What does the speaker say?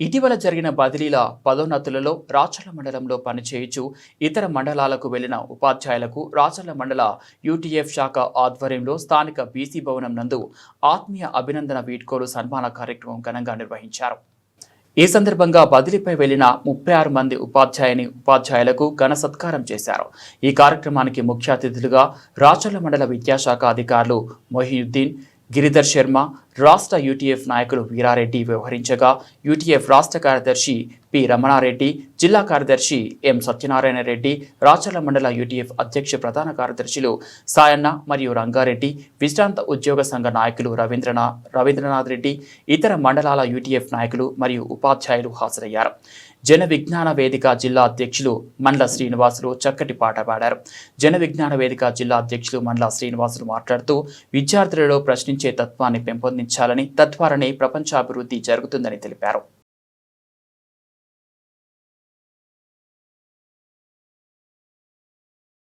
ఇటీవల జరిగిన బదిలీల పదోన్నతులలో రాచర్ల మండలంలో పనిచేయచ్చు ఇతర మండలాలకు వెళ్ళిన ఉపాధ్యాయులకు రాచర్ల మండల యూటీఎఫ్ శాఖ ఆధ్వర్యంలో స్థానిక బీసీ భవనం నందు ఆత్మీయ అభినందన వీడ్కోలు సన్మాన కార్యక్రమం ఘనంగా నిర్వహించారు. ఈ సందర్భంగా బదిలీపై వెళ్ళిన ముప్పై ఆరు మంది ఉపాధ్యాయుని ఉపాధ్యాయులకు ఘన సత్కారం చేశారు. ఈ కార్యక్రమానికి ముఖ్య అతిథులుగా రాచర్ల మండల విద్యాశాఖ అధికారులు మొహియుద్దీన్ గిరిధర్ శర్మ రాష్ట్ర యూటీఎఫ్ నాయకులు వీరారెడ్డి వ్యవహరించగా యూటీఎఫ్ రాష్ట్ర కార్యదర్శి పి రమణారెడ్డి జిల్లా కార్యదర్శి ఎం సత్యనారాయణ రెడ్డి రాచర్ల మండల యూటీఎఫ్ అధ్యక్ష ప్రధాన కార్యదర్శులు సాయన్న మరియు రంగారెడ్డి విశ్రాంత ఉద్యోగ సంఘ నాయకులు రవీంద్రనాథ్ రవీంద్రనాథ్ రెడ్డి ఇతర మండలాల యూటీఎఫ్ నాయకులు మరియు ఉపాధ్యాయులు హాజరయ్యారు. జన విజ్ఞాన వేదిక జిల్లా అధ్యక్షులు మండల శ్రీనివాసులు చక్కటి పాట పాడారు. జన విజ్ఞాన వేదిక జిల్లా అధ్యక్షులు మండల శ్రీనివాసులు మాట్లాడుతూ విద్యార్థులలో ప్రశ్నించే తత్వాన్ని పెంపొందించాలని తద్వారానే ప్రపంచాభివృద్ధి జరుగుతుందని తెలిపారు.